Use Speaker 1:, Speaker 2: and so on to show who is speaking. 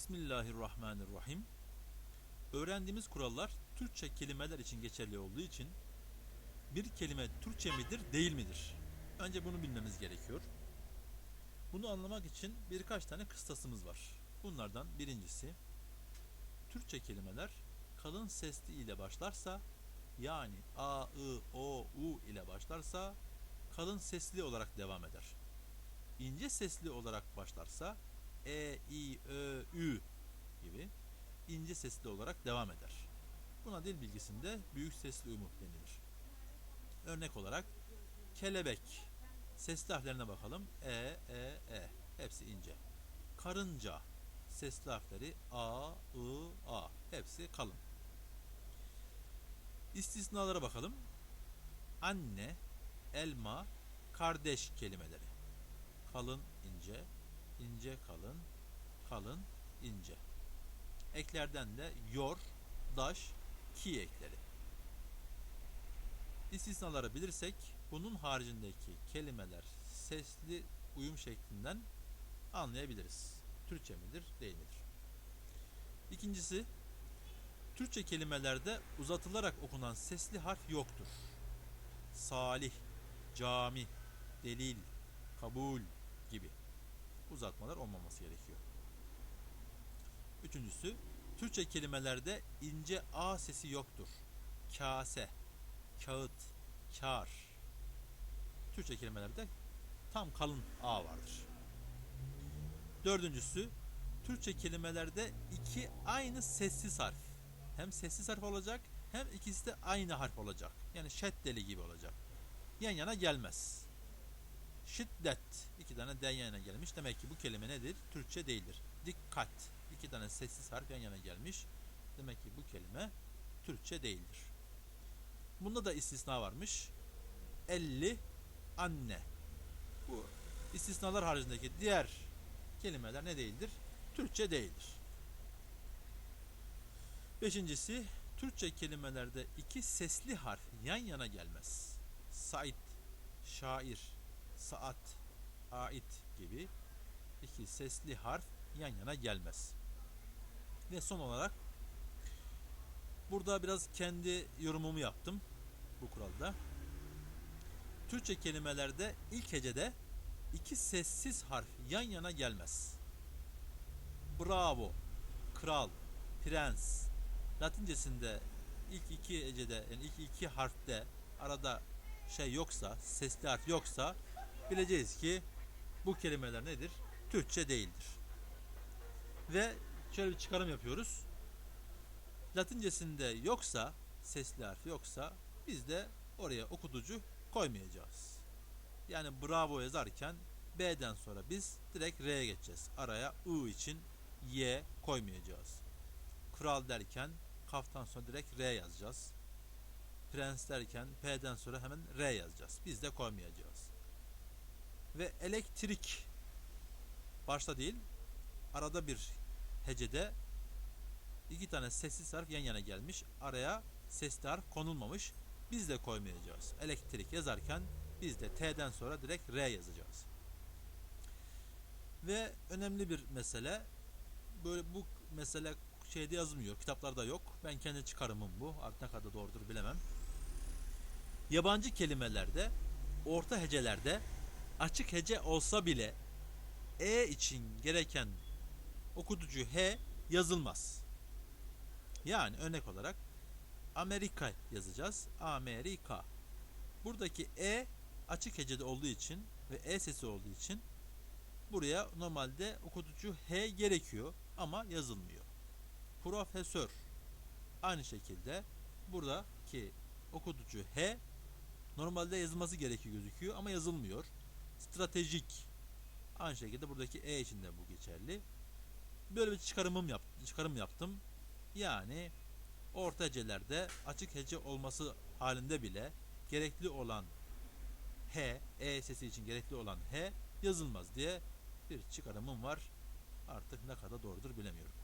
Speaker 1: Bismillahirrahmanirrahim. Öğrendiğimiz kurallar Türkçe kelimeler için geçerli olduğu için bir kelime Türkçe midir, değil midir? Önce bunu bilmemiz gerekiyor. Bunu anlamak için birkaç tane kıstasımız var. Bunlardan birincisi Türkçe kelimeler kalın sesli ile başlarsa yani a, ı, o, u ile başlarsa kalın sesli olarak devam eder. İnce sesli olarak başlarsa e, i, ö, ü gibi ince sesli olarak devam eder. Buna dil bilgisinde büyük sesli uyumu denilir. Örnek olarak kelebek sesli harflerine bakalım. E, e, e. Hepsi ince. Karınca sesli harfleri a, ı, a. Hepsi kalın. İstisnalara bakalım. Anne, elma, kardeş kelimeleri. Kalın, ince, ince, kalın, kalın, ince. Eklerden de yor, daş, ki ekleri. İstisnaları bilirsek bunun haricindeki kelimeler sesli uyum şeklinden anlayabiliriz. Türkçe midir, değil midir? İkincisi, Türkçe kelimelerde uzatılarak okunan sesli harf yoktur. Salih, cami, delil, kabul gibi uzatmalar olmaması gerekiyor. Üçüncüsü, Türkçe kelimelerde ince a sesi yoktur. Kase, kağıt, kar. Türkçe kelimelerde tam kalın a vardır. Dördüncüsü, Türkçe kelimelerde iki aynı sessiz harf. Hem sessiz harf olacak hem ikisi de aynı harf olacak. Yani şeddeli gibi olacak. Yan yana gelmez. Şiddet. iki tane den yan yana gelmiş. Demek ki bu kelime nedir? Türkçe değildir. Dikkat. iki tane sessiz harf yan yana gelmiş. Demek ki bu kelime Türkçe değildir. Bunda da istisna varmış. 50 anne. Bu istisnalar haricindeki diğer kelimeler ne değildir? Türkçe değildir. Beşincisi, Türkçe kelimelerde iki sesli harf yan yana gelmez. Said, şair, saat, ait gibi iki sesli harf yan yana gelmez. Ve son olarak burada biraz kendi yorumumu yaptım bu kuralda. Türkçe kelimelerde ilk hecede iki sessiz harf yan yana gelmez. Bravo, kral, prens. Latincesinde ilk iki hecede yani ilk iki harfte arada şey yoksa, sesli harf yoksa bileceğiz ki bu kelimeler nedir? Türkçe değildir. Ve şöyle bir çıkarım yapıyoruz. Latincesinde yoksa, sesli harf yoksa biz de oraya okutucu koymayacağız. Yani bravo yazarken B'den sonra biz direkt R'ye geçeceğiz. Araya I için Y koymayacağız. Kral derken kaftan sonra direkt R yazacağız. Prens derken P'den sonra hemen R yazacağız. Biz de koymayacağız. Ve elektrik başta değil arada bir hecede iki tane sessiz harf yan yana gelmiş. Araya sesli harf konulmamış. Biz de koymayacağız. Elektrik yazarken biz de T'den sonra direkt R yazacağız. Ve önemli bir mesele böyle bu mesele şeyde yazılmıyor. Kitaplarda yok. Ben kendi çıkarımım bu. Artık ne kadar doğrudur bilemem. Yabancı kelimelerde orta hecelerde açık hece olsa bile E için gereken okutucu H yazılmaz. Yani örnek olarak Amerika yazacağız. Amerika. Buradaki E açık hecede olduğu için ve E sesi olduğu için buraya normalde okutucu H gerekiyor ama yazılmıyor. Profesör aynı şekilde buradaki okutucu H normalde yazılması gerekiyor gözüküyor ama yazılmıyor. Stratejik aynı şekilde buradaki E için de bu geçerli. Böyle bir çıkarımım yap, çıkarım yaptım. Yani orta hecelerde açık hece olması halinde bile gerekli olan H, E sesi için gerekli olan H yazılmaz diye bir çıkarımım var. Artık ne kadar doğrudur bilemiyorum.